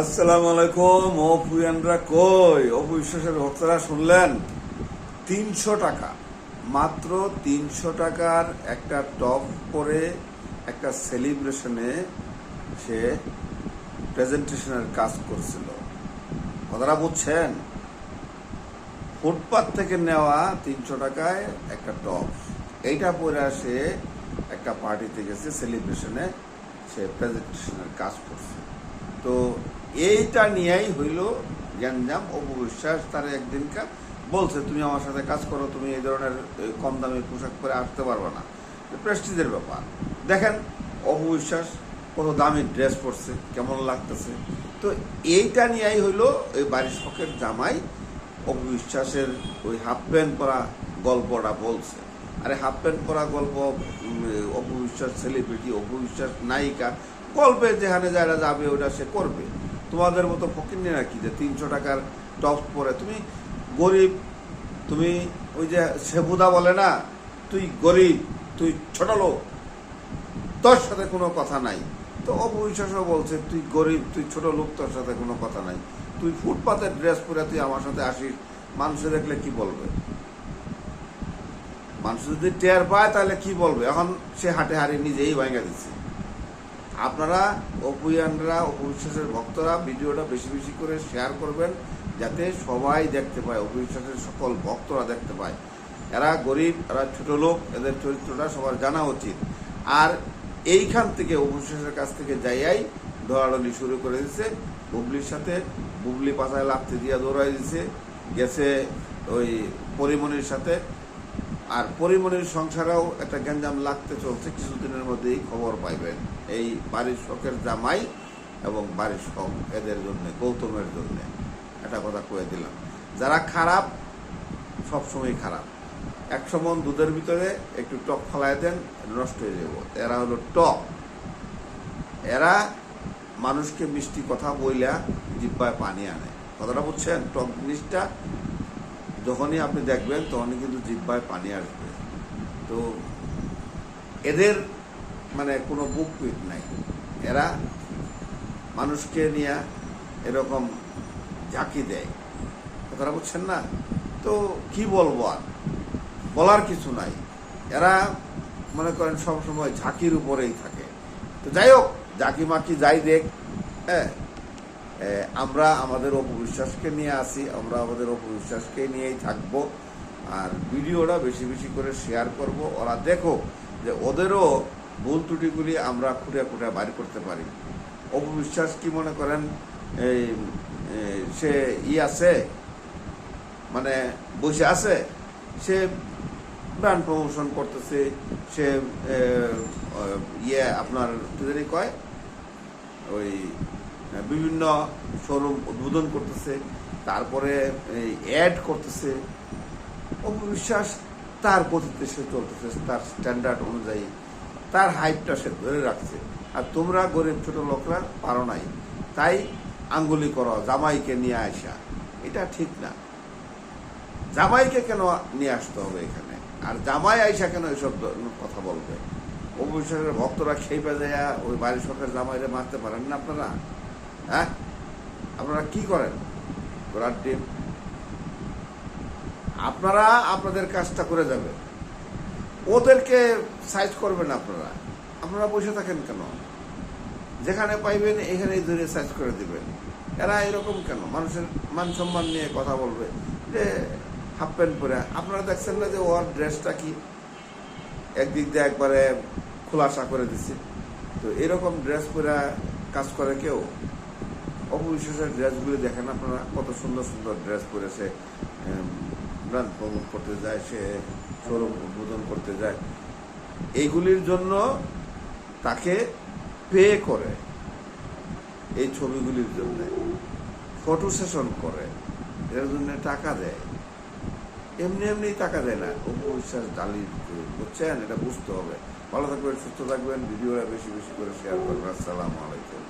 আসসালামু আলাইকুম, ও কই? অবিশ্বাসের ভক্তরা শুনলেন? তিনশো টাকা। মাত্র তিনশো টাকার একটা টপ পরে একটা সেলিব্রেশনে সে প্রেজেন্টেশনের কাজ করছিল। কথাটা বুঝছেন? ফুটপাথ থেকে নেওয়া তিনশো টাকায় একটা টপ। এইটা পরে সে একটা পার্টিতে গেছে, সেলিব্রেশনে সে প্রেজেন্টেশনের কাজ করছে। তো এইটা নিয়েই হইল গ্যাঞ্জাম, অপবিশ্বাস, তার একদিনকা বলছে, তুমি আমার সাথে কাজ করো, তুমি এই ধরনের কম দামি পোশাক পরে আসতে পারবে না। প্রেস্টিজের ব্যাপার। দেখেন, অপবিশ্বাস, কত দামি ড্রেস পরছে, কেমন লাগতেছে। তো এইটা নিয়েই হইল ওই বাড়ির শখের জামাই অপবিশ্বাসের ওই হাফ প্যান্ট পরা গল্পটা বলছে। আরে, হাফ প্যান্ট পরা গল্প অপবিশ্বাস, সেলিব্রিটি, অপবিশ্বাস, নায়িকা, গল্পে যেখানে যারা যাবে, ওটা সে করবে। তোমাদের মতো ফকির নেই নাকি যে তিনশো টাকার টপ পরে। তুমি গরিব, তুমি ওই যে সেবুদা বলে না, তুই গরিব, তুই ছোট লোক, তোর সাথে কোনো কথা নাই। তো অপবিশ্বাসও বলছে, তুই গরিব, তুই ছোট লোক, তোর সাথে কোনো কথা নাই। তুই ফুটপাতের ড্রেস পরে তুই আমার সাথে আসিস, মানুষে দেখলে কি বলবে? মানুষ যদি টের পায়, তাহলে কি বলবে? এখন সে হাটে হাড়ি নিজেই ভাঙা দিচ্ছে। আপনারা অপুয়ানরা অপবিশ্বাসের ভক্তরা ভিডিওটা বেশি বেশি করে শেয়ার করবেন, যাতে সবাই দেখতে পায় অপবিশ্বাসের সকল ভক্তরা দেখতে পায়। এরা গরিব, এরা ছোট লোক, এদের চরিত্রটা সবার জানা উচিত। আর এইখান থেকে অপবিশ্বাসের কাছ থেকে যাইয়াই দৌড়াদৌড়ি শুরু করে দিচ্ছে বুবলির সাথে, বুবলি পাতায় লাফতে দিয়ে দৌড়াই দিছে। গেছে ওই পরিমণির সাথে আর পরিমণির সংসারেও একটা গ্যাঞ্জাম লাগতে চলছে, কিছুদিনের মধ্যেই খবর পাইবেন। এই বাড়ির শখের জামাই এবং বাড়ির শখ এদের জন্য, গৌতমের জন্য। একটা কথা কয়ে দিলাম, যারা খারাপ সবসময় খারাপ। একশো মন দুধের ভিতরে একটু টক ফেলায় দেন, নষ্ট হয়ে যাব। এরা হলো টক। এরা মানুষকে মিষ্টি কথা বইলা জিব্বায় পানি আনে। কথাটা বুঝছেন? টক জিনিসটা যখনই আপনি দেখবেন, তখনই কিন্তু জিব্বায় পানি আসবে। তো এদের মানে কোনো বুক পিট নাই। এরা মানুষকে নিয়ে এরকম ঝাঁকি দেয়। কথাটা বুঝছেন না? তো কি বলব আর? বলার কিছু নাই। এরা মনে করেন সব সময় ঝাঁকির উপরেই থাকে। তো যাই হোক ঝাঁকি মাকি যাই দেখ হ্যাঁ। আমরা আমাদের অপবিশ্বাসকে নিয়ে আসি, আমরা আমাদের অপবিশ্বাসকে নিয়েই থাকব। আর ভিডিওটা বেশি বেশি করে শেয়ার করব। ওরা দেখো যে ওদেরও ভুল ত্রুটিগুলি আমরা খুঁড়ে খুঁড়ে বাইর করতে পারি। অপবিশ্বাস কি মনে করেন? এই সে ই আছে? মানে বসে আছে? সে ব্র্যান্ড প্রমোশন করতেছে। সে ইয়ে আপনার কয়? ওই বিভিন্ন শোরুম উদ্বোধন করতেছে, তারপরে অ্যাড করতেছে। অপবিশ্বাস তার গতিতে সে চলতেছে, তার স্ট্যান্ডার্ড অনুযায়ী, তার হাইটটা সে ধরে রাখছে। আর তোমরা গরিব ছোট লোকরা পারো নাই, তাই আঙ্গুলি করো, জামাইকে নিয়ে আসা এটা ঠিক না। জামাইকে কেন নিয়ে আসতে হবে এখানে? আর জামাই আইসা কেন এসব কথা বলবে? অবশ্যই ভক্তরা খেপে যায় ওই বাড়ির সরকার জামাইরে মারতে পারেন না আপনারা? হ্যাঁ? আপনারা কি করেন? ঘোড়ার ডিম আপনারা আপনাদের কাজটা করে যাবেন ওদেরকে সাইজ করবেন আপনারা। আপনারা বসে থাকেন কেন? যেখানে পাইবেন, এখানেই ধরে সাইজ করে দিবেন। এরা এরকম কেন? মানুষের মান সম্মান নিয়ে কথা বলবে। যে, হাফ প্যান্ট পরে, আপনারা দেখছেন না যে ওর ড্রেসটা কি? একদিক দিয়ে একবারে খোলাসা করে দিছে। তো এরকম ড্রেস পরে কাজ করে কেউ? অপবিশ্বাসের ড্রেসগুলি দেখেন, আপনারা কত সুন্দর সুন্দর ড্রেস পরে সে ব্র্যান্ড প্রমোট করতে যায়, সে শোরুম উদ্বোধন করতে যায়। এইগুলির জন্য তাকে পে করে এই ছবিগুলির জন্য। ফটো সেশন করে, এর জন্য টাকা দেয়। এমনি এমনি টাকা দেয় না। অপবিশ্বাস ডালি বুঝছেন এটা বুঝতে হবে। ভালো থাকবেন, সুস্থ থাকবেন, ভিডিওটা বেশি বেশি করে শেয়ার করবেন। আসসালামু আলাইকুম।